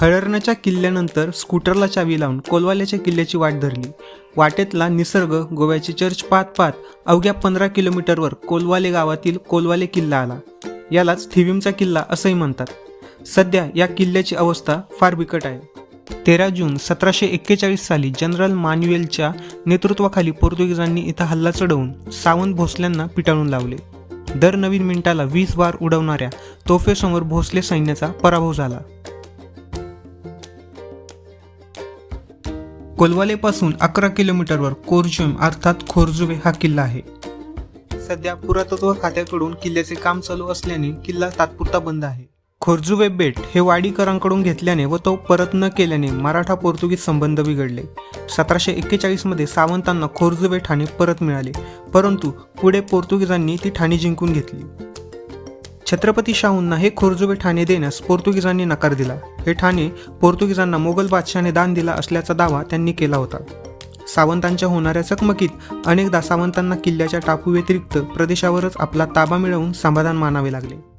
हळर्णाच्या किल्ल्यानंतर स्कूटरला चावी लावून कोलवाल्याच्या किल्ल्याची वाट धरली. वाटेतला निसर्ग गोव्याचे चर्च पात पात अवघ्या पंधरा किलोमीटरवर कोलवाले गावातील कोलवाले किल्ला आला. यालाच थिविमचा किल्ला असंही म्हणतात. सध्या या किल्ल्याची अवस्था फार बिकट आहे. तेरा जून सतराशे एक्केचाळीस साली जनरल मान्युएलच्या नेतृत्वाखाली पोर्तुगीजांनी इथं हल्ला चढवून सावंत भोसल्यांना पिटाळून लावले. दर नवीन मिनिटाला वीस बार उडवणाऱ्या तोफेसमोर भोसले सैन्याचा पराभव झाला. कोलवालेपासून अकरा किलोमीटरवर कोरजुम अर्थात खोरजुबे हा किल्ला आहे. सध्या पुरातत्व खात्याकडून किल्ल्याचे काम चालू असल्याने किल्ला तात्पुरता बंद आहे. खोरजुबे बेट हे वाडीकरांकडून घेतल्याने व तो परत न केल्याने मराठा पोर्तुगीज संबंध बिघडले. सतराशे एक्केचाळीसमध्ये सावंतांना खोरजुबे ठाणे परत मिळाले परंतु पुढे पोर्तुगीजांनी ती ठाणे जिंकून घेतली. छत्रपती शाहूंना हे खोरजुबे ठाणे देण्यास पोर्तुगीजांनी नकार दिला. हे ठाणे पोर्तुगीजांना मोगल बादशाने दान दिला असल्याचा दावा त्यांनी केला होता. सावंतांच्या होणाऱ्या चकमकीत अनेकदा सावंतांना किल्ल्याच्या टापूव्यतिरिक्त प्रदेशावरच आपला ताबा मिळवून समाधान मानावे लागले.